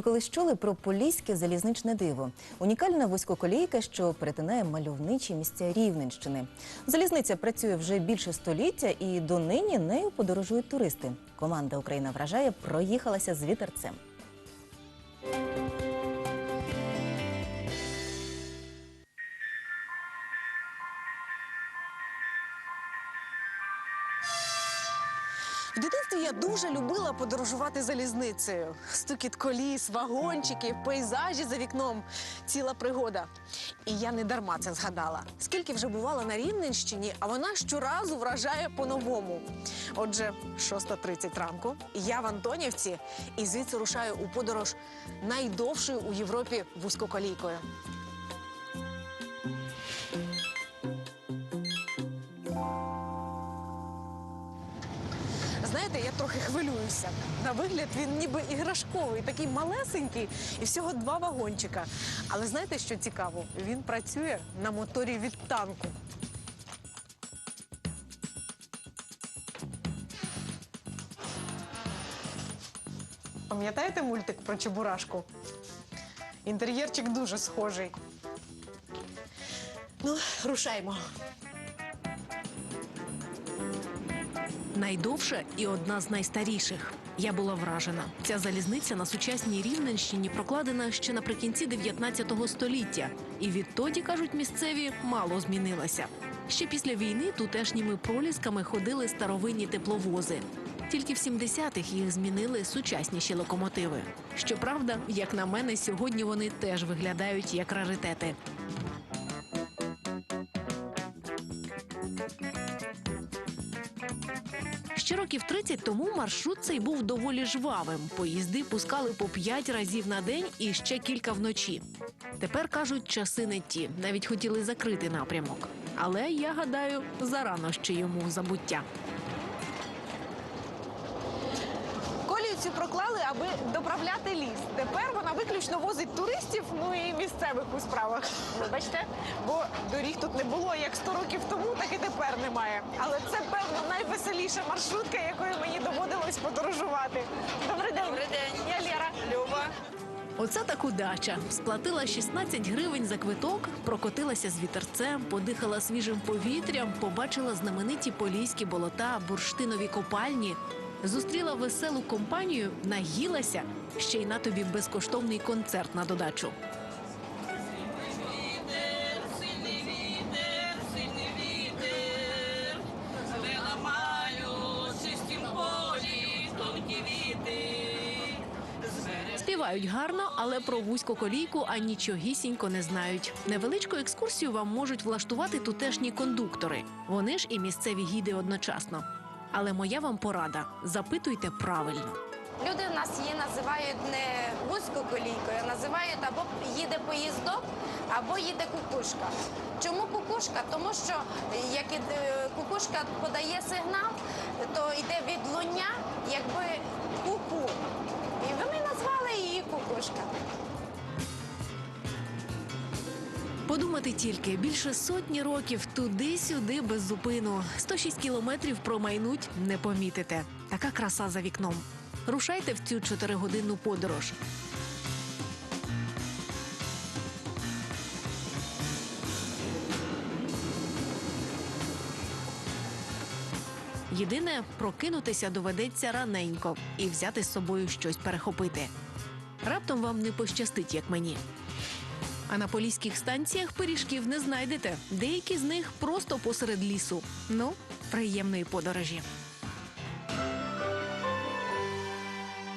Ви колись чули про поліське залізничне диво? Унікальна вузькоколійка, що перетинає мальовничі місця Рівненщини. Залізниця працює вже більше століття, і донині нею подорожують туристи. Команда Україна вражає проїхалася з вітерцем. В дитинстві я дуже любила подорожувати залізницею. Стукіт коліс, вагончиків, пейзажі за вікном. Ціла пригода. І я не дарма це згадала. Скільки вже бувала на Рівненщині, а вона щоразу вражає по-новому. Отже, 6.30 ранку, я в Антонівці і звідси рушаю у подорож найдовшою у Європі вузькоколійкою. Знаєте, я трохи хвилююся. На вигляд він ніби іграшковий, такий малесенький і всього два вагончика. Але знаєте, що цікаво? Він працює на моторі від танку. Пам'ятаєте мультик про Чебурашку? Інтер'єрчик дуже схожий. Ну, рушаймо. Найдовша і одна з найстаріших. Я була вражена. Ця залізниця на сучасній Рівненщині прокладена ще наприкінці 19 століття, і відтоді кажуть місцеві мало змінилася. Ще після війни тутешніми пролісками ходили старовинні тепловози. Тільки в 70-х їх змінили сучасніші локомотиви. Щоправда, як на мене, сьогодні вони теж виглядають як раритети. Ще років 30 тому маршрут цей був доволі жвавим. Поїзди пускали по 5 разів на день і ще кілька вночі. Тепер кажуть, часи не ті. Навіть хотіли закрити напрямок. Але я гадаю, зарано ще йому забуття. Колію цю проклали, аби доправляти ліс. Тепер вона виключно возить туристів, ну і місцевих у справах. Вибачте, бо доріг тут не було як 100 років тому, так і тепер немає. Але це певно найвеселіша маршрутка, якою мені доводилось подорожувати. Добрий день. Добрий день. Я Лера. Люба. Оце так удача. Сплатила 16 гривень за квиток, прокотилася з вітерцем, подихала свіжим повітрям, побачила знамениті поліські болота, бурштинові копальні. Зустріла веселу компанію, наїлася, ще й на тобі безкоштовний концерт на додачу. Співають гарно, але про вузьку колійку анічогісінько не знають. Невеличку екскурсію вам можуть влаштувати тутешні кондуктори. Вони ж і місцеві гіди одночасно. Але моя вам порада: запитуйте правильно. Люди в нас її називають не вузькою колійкою, а називають або їде поїздок, або їде кукушка. Чому кукушка? Тому що як кукушка подає сигнал, то йде відлуння, Подумати тільки більше сотні років туди-сюди без зупину. 106 кілометрів промайнуть не помітите. Така краса за вікном. Рушайте в цю чотиригодинну подорож. Єдине, прокинутися доведеться раненько і взяти з собою щось перехопити. Раптом вам не пощастить, як мені. А на поліських станціях пиріжків не знайдете. Деякі з них просто посеред лісу. Ну, приємної подорожі.